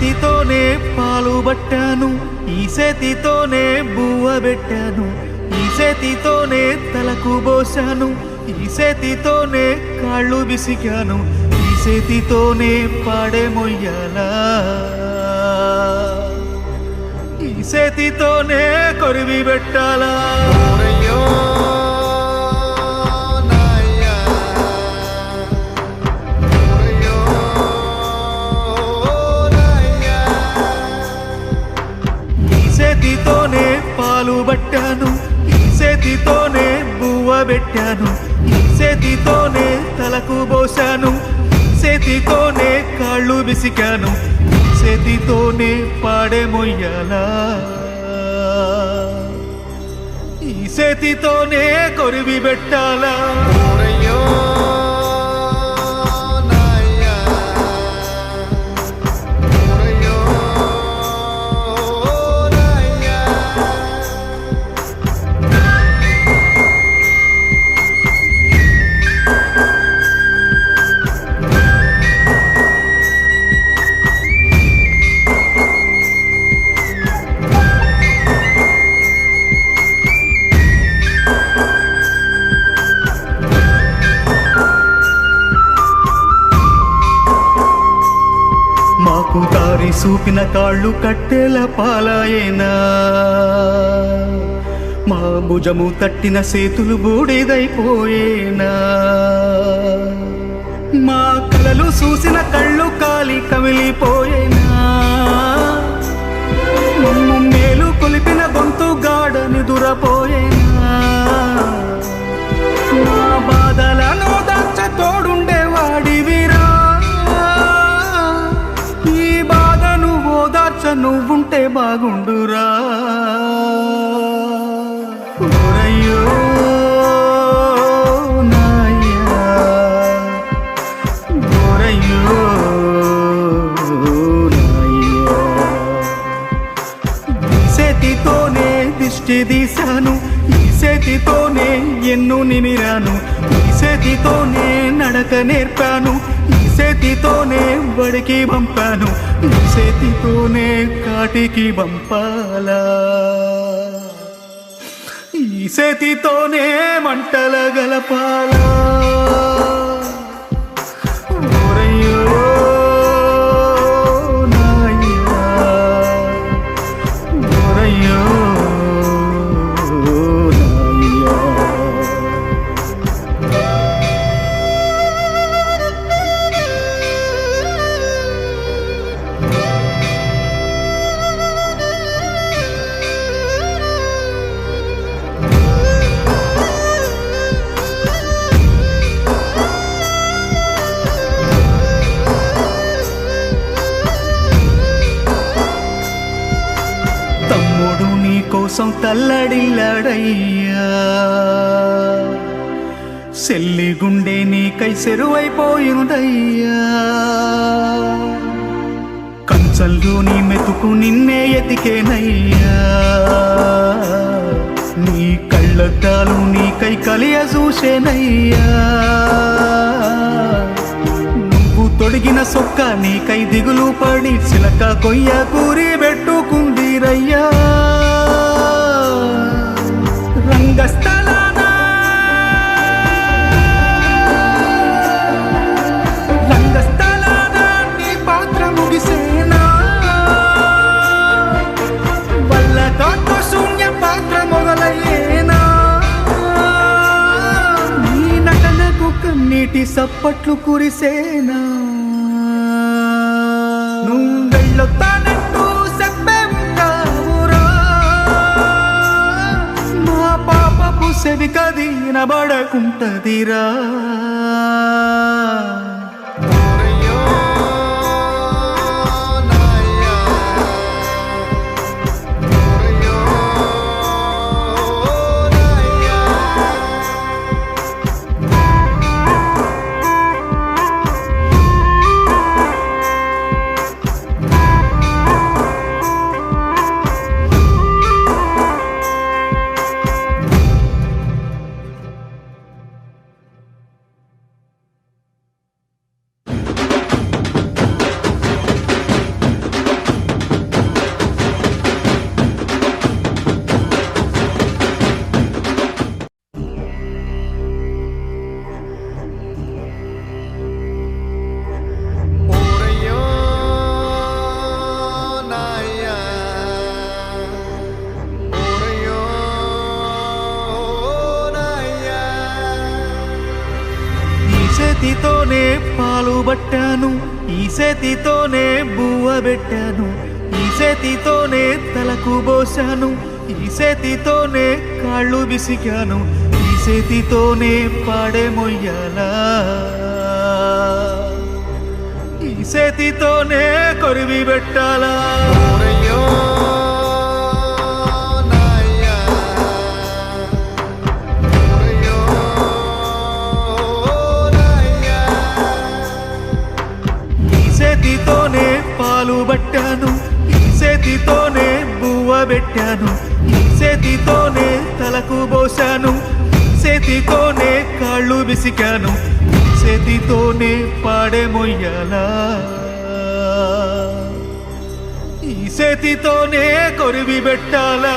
చేతితోనే పాలు పట్టాను ఈ చేతితోనే బువ్వ పెట్టాను ఈ చేతితోనే తలకు పోసాను ఈ చేతితోనే కాళ్ళు విసికాను ఈ చేతితోనే పాడే మొయ్యాలా. ఈ చేతితోనే కొరివి పెట్టాలా. చేతితోనే బువ్వ పెట్టాను. చేతితోనే తలకు పోశాను. చేతితోనే కాళ్ళు విసికాను. చేతితోనే పాడే మొయ్యాలా. ఈ చేతితోనే కొరివి పెట్టాలా. సూపిన కాళ్ళు కట్టెల పాలాయేనా? మా భుజము తట్టిన సేతులు బూడిదైపోయేనా? మా కలలు చూసిన కళ్ళు కాలి కమిలిపోయేనా? మమ్ము మేలు కొలిపిన గొంతు గాడని దురపోయేనా నువ్వుంటే బాగుండురా. ఓరయ్యో నాయ్యా ఓరయ్యో చేతితోనే దిష్టి తీశాను ఈ చేతితోనే ఎన్ను నిమిరాను ఈ చేతితోనే నడక నేర్పాను చేతితోనే బడికి పంపాను ఈ చేతితోనే కాటికి పంపాలా? ఈ చేతితోనే మంటల గలపాలా? కోసం తల్లడిల్లాడయ్యా. సెల్లి గుండె నీకై సెరువైపోయిందయ్యా కంచంలో నీ మెతుకు నిన్నే ఎతికేనయ్యా. నీ కళ్ళద్దాలు నీకై కలియ చూసేనయ్యా. నువ్వు తొడిగిన సొక్క నీకై దిగులు పడి చిలక కొయ్య కూరి పెట్టుకుందిరయ్యా సప్పట్లు కురిసేనా? నువ్వెళ్ళొత్తానంటూ చెప్పే ఉంటావురా మా పాపపు సెవి కది పట్టాను ఈ చేతితోనే బువ్వ పెట్టాను ఈ చేతితోనే తలకు పోసాను ఈ చేతితోనే కాళ్ళు విసికాను ఈ చేతితోనే పాడే మొయ్యాలా. ఈ చేతితోనే కొరివి పెట్టాలా. చేతితోనే పాలు పట్టాను. ఈ చేతితోనే బువ్వ పెట్టాను. ఈ చేతితోనే తలకు పోసాను ఈ చేతితోనే కాళ్ళు విసికాను. ఈ చేతితోనే పాడే మొయ్యాలా? ఈ చేతితోనే కొరివి పెట్టాలా?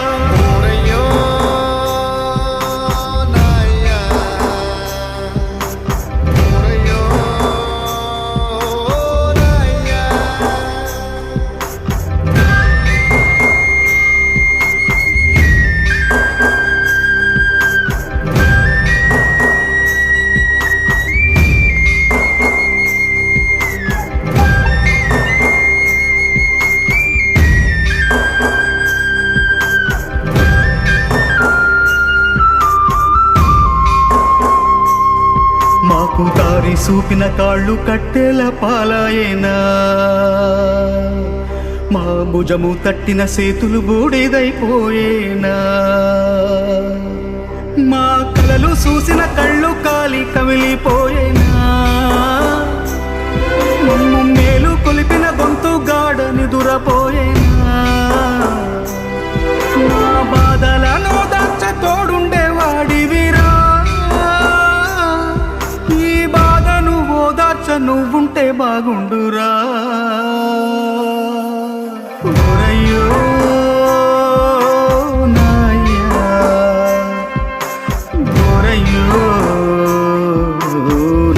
మాకు దారి చూపిన కాళ్ళు కట్టెల పాలాయేనా మా భుజము తట్టిన సేతులు బూడిదైపోయేనా. మా కలలు చూసిన కళ్ళు కాలి కమిలిపోయేనా. మమ్మ మేలు కొలిపిన బాగుండురా. ఓరయ్యో నాయ్యా ఓరయ్యో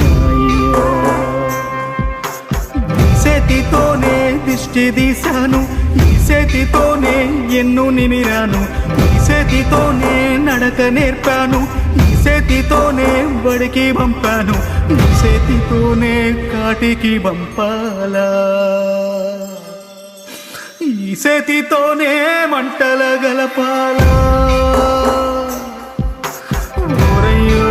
నాయ్యా ఈ చేతితోనే దిష్టి తీశాను ఈ చేతితోనే ఎన్ను నిమిరాను ఈ చేతితోనే నడక నేర్పాను చేతితోనే బడికి పంపాను నీ చేతితోనే కాటికి పంపాలా? ఈ చేతితోనే మంటల గలపాలా? ఓరయ్యో.